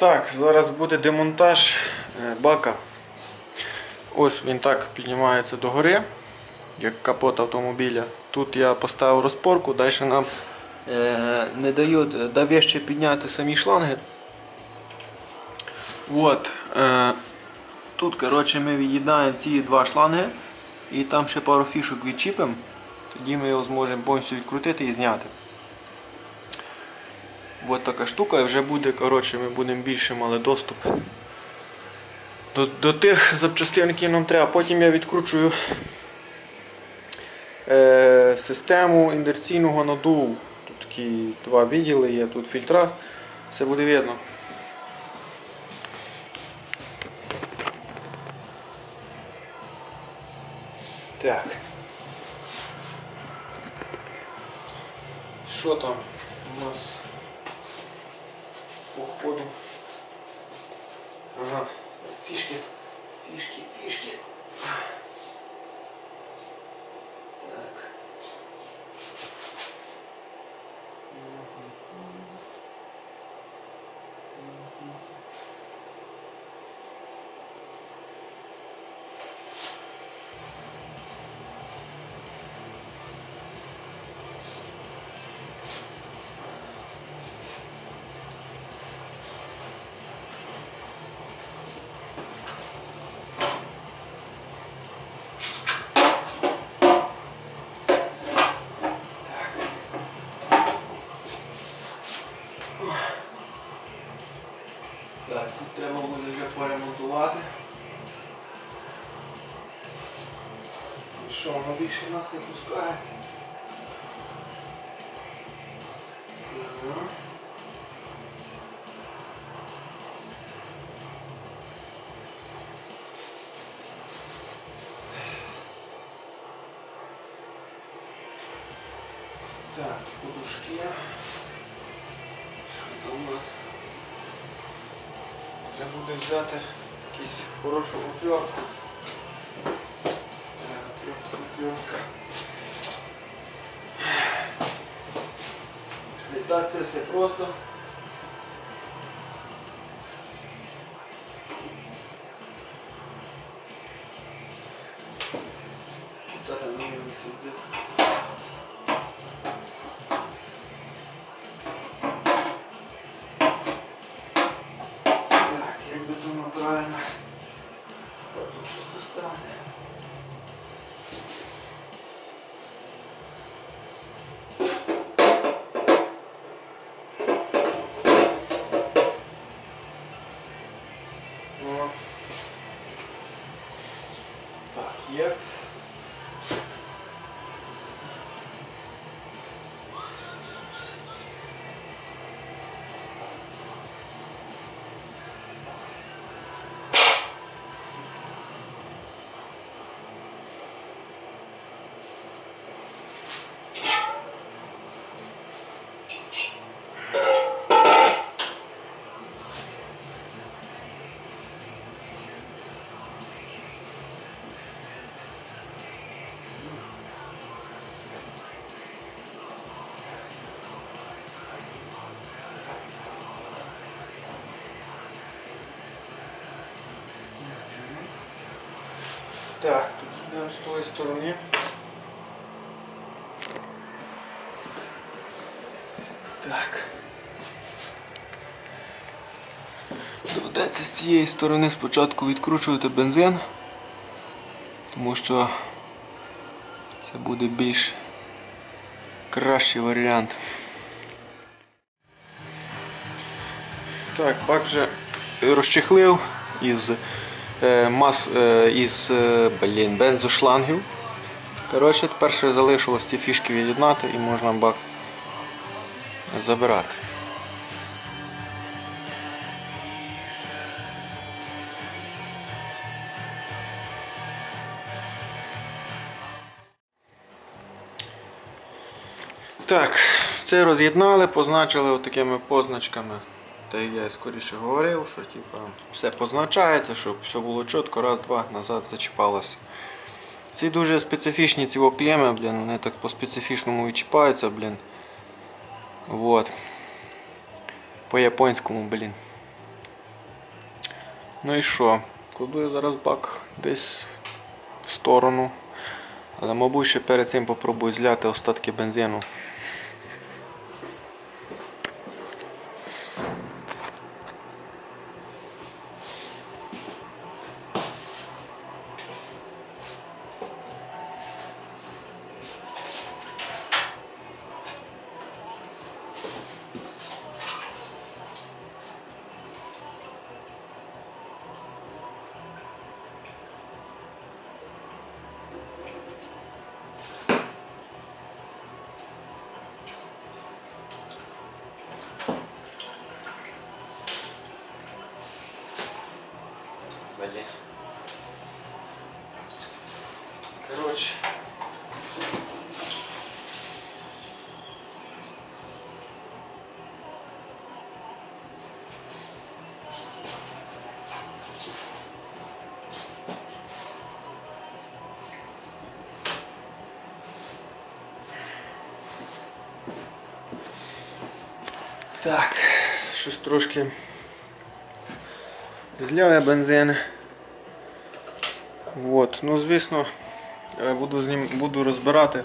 Так, зараз буде демонтаж е, бака. Ось він так піднімається догори, як капот автомобіля. Тут я поставив розпорку, далі нам е, не дають е, підняти самі шланги. От, тут коротше, ми від'їдаємо ці два шланги і там ще пару фішок відчіпимо. Тоді ми його зможемо повністю відкрутити і зняти. Ось така штука і вже буде, коротше, ми будемо більше мали доступ до, до тих запчастин, які нам треба. Потім я відкручую е, систему індерційного надуву. Тут такі два відділи є, тут фільтра, все буде видно. Так. Що там у нас по ходу? Ага, фишки. Що, воно більше нас не пускає. Так, подушки. Що там у нас? Треба буде взяти якусь хорошу опльорку. Опльорка, опльорка. Не так це все просто. Та там не сидить. З тої сторони. Так. Доведеться з цієї сторони спочатку відкручувати бензин, тому що це буде більш кращий варіант. Так, бак вже розчехлив із, мас, е, із е, блін, бензошлангів. Коротше, тепер ще залишилось ці фішки від'єднати і можна бак забирати. Так, це роз'єднали, позначили такими позначками. Як я скоріше говорив, що типу, все позначається, щоб все було чітко, раз, два, назад зачіпалося. Ці дуже специфічні ці клеми, блін, вони так по специфічному відчіпаються, блін. Вот. По японському, блін. Ну і що? Кладу я зараз бак десь в сторону. Але, мабуть, ще перед цим попробую зляти остатки бензину. Так, щось трошки зляв я бензин. От. Ну, звісно, е, буду, з ним, буду розбирати.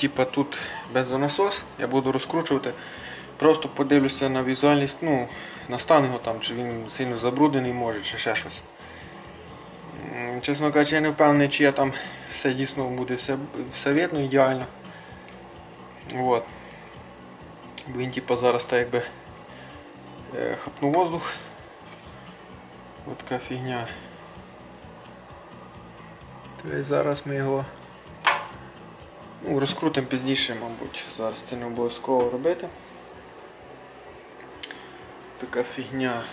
Типа тут бензонасос, я буду розкручувати. Просто подивлюся на візуальність, ну, на стан його там, чи він сильно забруднений може, чи ще щось. Чесно кажучи, я не впевнений, чи я там все дійсно буде все, все видно ідеально. От. Бо він типа зараз так якби е, хапнув воздух. Ось така фігня. Тобто зараз ми його ну, розкрутимо пізніше, мабуть. Зараз це не обов'язково робити. Така фігня.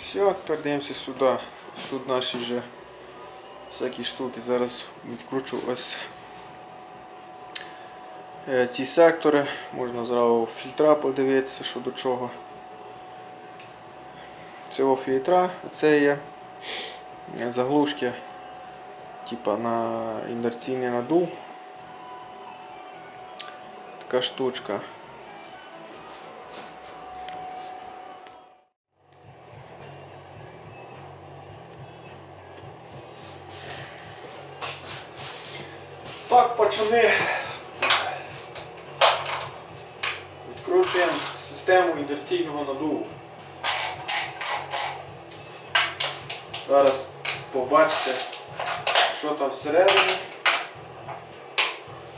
Все, тепер дивимося сюди. Тут наші вже всякі штуки. Зараз відкручу ось ці сектори. Можна зразу фільтра подивитися, що до чого. Цього фільтра, це є заглушки типа на інерційний надув. Така штучка. Так, пацани. Систему інерційного надуву. Зараз побачите, що там всередині.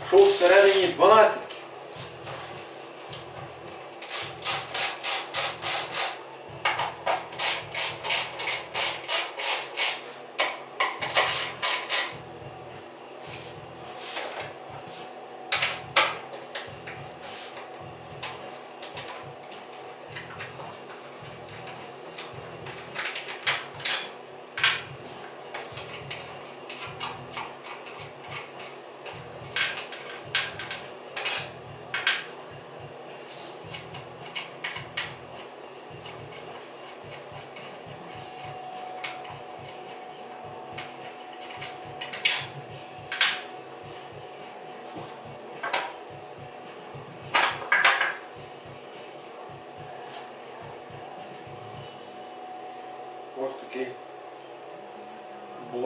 Що всередині 12. Ось такий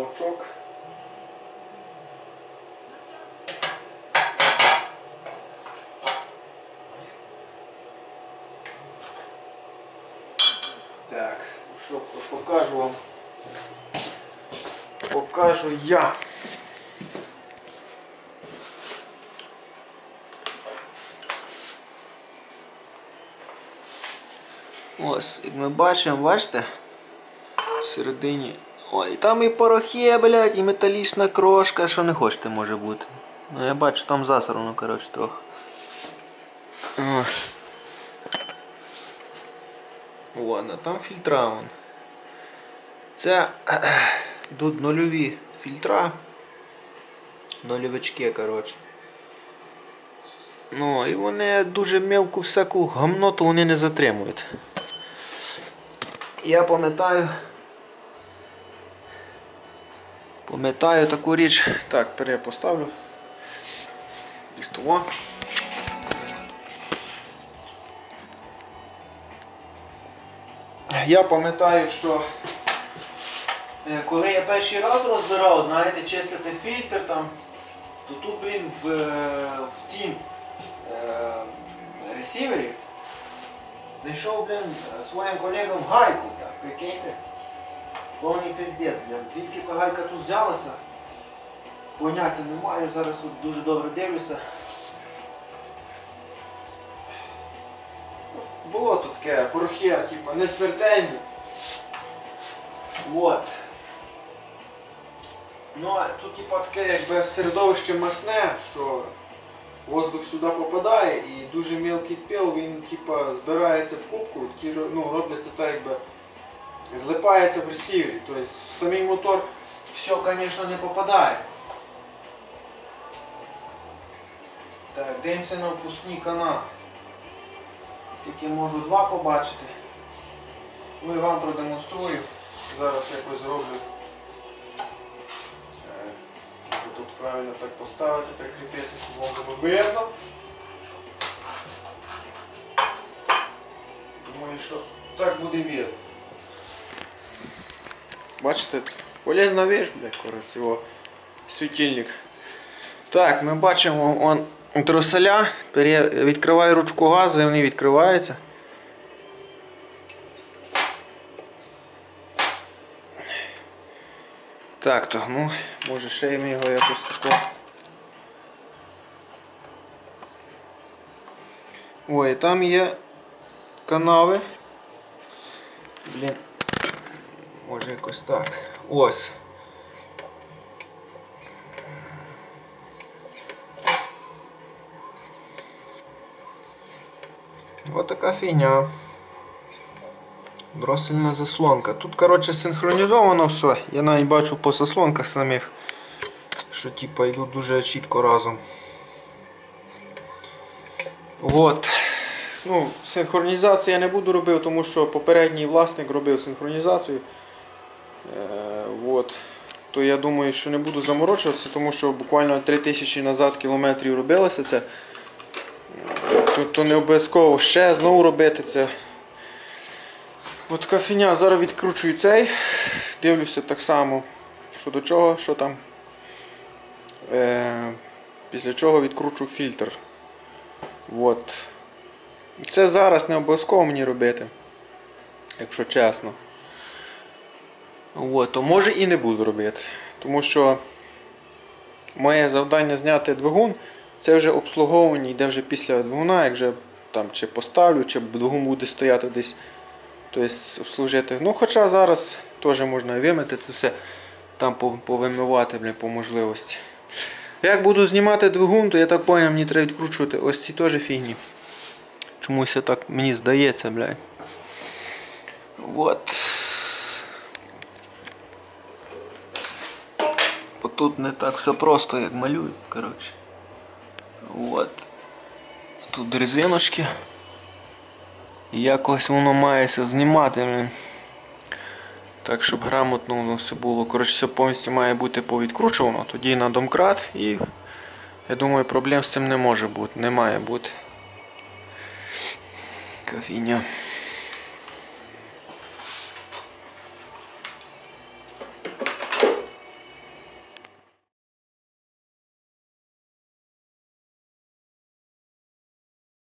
блочок. Так, що покажу вам. Покажу я. Ось, як ми бачимо, бачите? Всередині. Ой, там і порохи, блядь, і металічна крошка, що не хочете може бути. Ну я бачу, там засрано, коротше, трохи. О. Ладно, там фільтра вон. Це йдуть нульові фільтра. Нульовички, коротше. Ну, і вони дуже мелку всяку гамноту вони не затримують. Я пам'ятаю. Пам'ятаю таку річ. Так, пере поставлю. Із я пам'ятаю, що е, коли я перший раз розбирав, знаєте, чистити фільтр там, то тут, блін, в, е, в цім е, ресівері знайшов, блін, своїм колегам гайку, бля, прикиньте. Повний пиздець, бля. Звідки та гайка тут взялася? Поняття не маю, зараз от дуже добре дивлюся. Було тут таке порохи, типу, не смертельні. Вот. Ну, а тут типа таке якби середовище масне, що воздух сюди попадає і дуже мілкий пил, він типа збирається в кубку, такі ну, робляться так якби злипається в ресівері. Тобто в самий мотор все, звісно, не попадає. Так, дивимося на впускні канали. Тільки можу два побачити. Ну і вам продемонструю. Зараз якось зроблю. Е, Тут правильно так поставити, прикріпити, щоб вам було видно. Думаю, що так буде видно. Бачите, полезна вещь, блядь, коротше, його світильник. Так, ми бачимо он троселя. Відкриваю ручку газу і вони відкриваються. Так, то, ну, може ще ми його якось тако. Ой, там є канави. Блін. Може якось так. Ось. Ось така фігня. Дросельна заслонка. Тут, коротше, синхронізовано все. Я навіть бачу по заслонках самих, що типа йдуть дуже чітко разом. От. Ну, синхронізацію я не буду робити, тому що попередній власник робив синхронізацію. Е, от. То я думаю, що не буду заморочуватися, тому що буквально 3000 назад кілометрів робилося це. То, то не обов'язково ще знову робити це. От така фіня, зараз відкручую цей, дивлюся так само, що до чого, що там. Е, після чого відкручу фільтр. От. Це зараз не обов'язково мені робити, якщо чесно. От, то може і не буду робити. Тому що моє завдання зняти двигун, це вже обслуговування йде вже після двигуна, як вже там чи поставлю, чи двигун буде стояти десь. Тобто обслужити. Ну, хоча зараз теж можна вимити це все, там повимивати блін, по можливості. Як буду знімати двигун, то я так поняв, мені треба відкручувати ось ці теж фігні. Чомусь так мені здається, блядь. Вот. Бо тут не так все просто, як малюю, коротше. Вот. Тут резиночки. І якось воно мається знімати. Так, щоб грамотно воно все було. Коротше, все повністю має бути повідкручувано. Тоді на домкрат і я думаю, проблем з цим не може бути, не має бути. Кафіня.